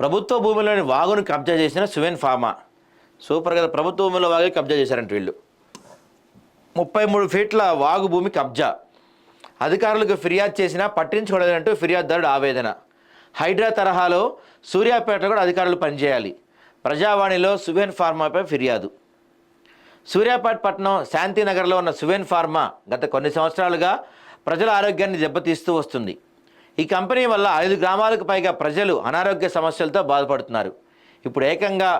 ప్రభుత్వ భూమిలోని వాగును కబ్జా చేసిన సువెన్ ఫార్మా. సూపర్ కదా ప్రభుత్వ భూమిలో వాగే కబ్జా చేశారంట వీళ్ళు. ముప్పై మూడు ఫీట్ల వాగు భూమి కబ్జా. అధికారులకు ఫిర్యాదు చేసినా పట్టించుకోలేదంటూ ఫిర్యాదుదారుడు ఆవేదన. హైడ్రా తరహాలో సూర్యాపేటలో కూడా అధికారులు పనిచేయాలి. ప్రజావాణిలో సువెన్ ఫార్మాపై ఫిర్యాదు. సూర్యాపేట పట్టణం శాంతినగర్లో ఉన్న సువెన్ ఫార్మా గత కొన్ని సంవత్సరాలుగా ప్రజల ఆరోగ్యాన్ని దెబ్బతీస్తూ వస్తుంది. ఈ కంపెనీ వల్ల ఐదు గ్రామాలకు పైగా ప్రజలు అనారోగ్య సమస్యలతో బాధపడుతున్నారు. ఇప్పుడు ఏకంగా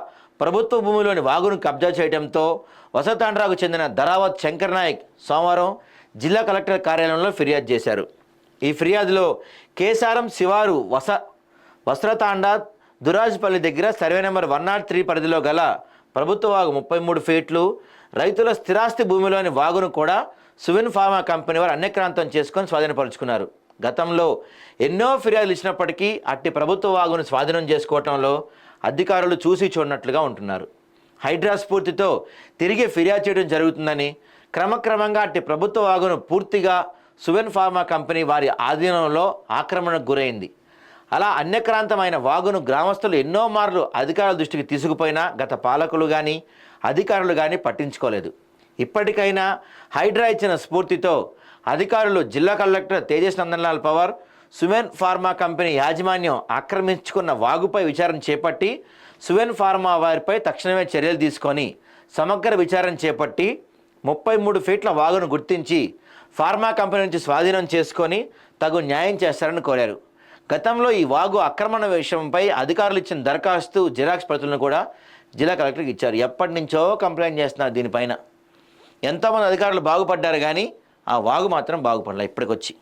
ప్రభుత్వ భూమిలోని వాగును కబ్జా చేయడంతో వసతాండ్రాకు చెందిన ధరావత్ శంకర్ నాయక్ సోమవారం జిల్లా కలెక్టర్ కార్యాలయంలో ఫిర్యాదు చేశారు. ఈ ఫిర్యాదులో కేసారం శివారు వస వస్త్రతాండ దురాజ్పల్లి దగ్గర survey number one nought three పరిధిలో గల ప్రభుత్వ వాగు ముప్పై మూడు ఫీట్లు రైతుల స్థిరాస్తి భూమిలోని వాగును కూడా సువిన్ ఫార్మా కంపెనీ వారు అన్యక్రాంతం చేసుకొని స్వాధీనపరుచుకున్నారు. గతంలో ఎన్నో ఫిర్యాదులు ఇచ్చినప్పటికీ అట్టి ప్రభుత్వ వాగును స్వాధీనం చేసుకోవటంలో అధికారులు చూసి చూడనట్లుగా ఉంటున్నారు. హైడ్రా స్ఫూర్తితో తిరిగి ఫిర్యాదు చేయడం జరుగుతుందని క్రమక్రమంగా అట్టి ప్రభుత్వ వాగును పూర్తిగా సువెన్ ఫార్మా కంపెనీ వారి ఆధీనంలో ఆక్రమణకు గురైంది. అలా అన్యక్రాంతమైన వాగును గ్రామస్తులు ఎన్నో మార్లు అధికారుల దృష్టికి తీసుకుపోయినా గత పాలకులు కానీ అధికారులు కానీ పట్టించుకోలేదు. ఇప్పటికైనా హైడ్రా ఇచ్చిన స్ఫూర్తితో అధికారులు జిల్లా collector Tejas Nandanlal Pawar Suven pharma company యాజమాన్యం ఆక్రమించుకున్న వాగుపై విచారణ చేపట్టి సువెన్ ఫార్మా వారిపై తక్షణమే చర్యలు తీసుకొని సమగ్ర విచారణ చేపట్టి ముప్పై మూడు ఫీట్ల వాగును గుర్తించి ఫార్మా కంపెనీ నుంచి స్వాధీనం చేసుకొని తగు న్యాయం చేస్తారని కోరారు. గతంలో ఈ వాగు ఆక్రమణ విషయంపై అధికారులు ఇచ్చిన దరఖాస్తు జిరాక్స్ ప్రతులను కూడా జిల్లా కలెక్టర్కి ఇచ్చారు. ఎప్పటి నుంచో కంప్లైంట్ చేస్తున్నారు దీనిపైన. ఎంతోమంది అధికారులు బాగుపడ్డారు కానీ ఆ వాగు మాత్రం బాగుపడలే ఇప్పటికొచ్చి.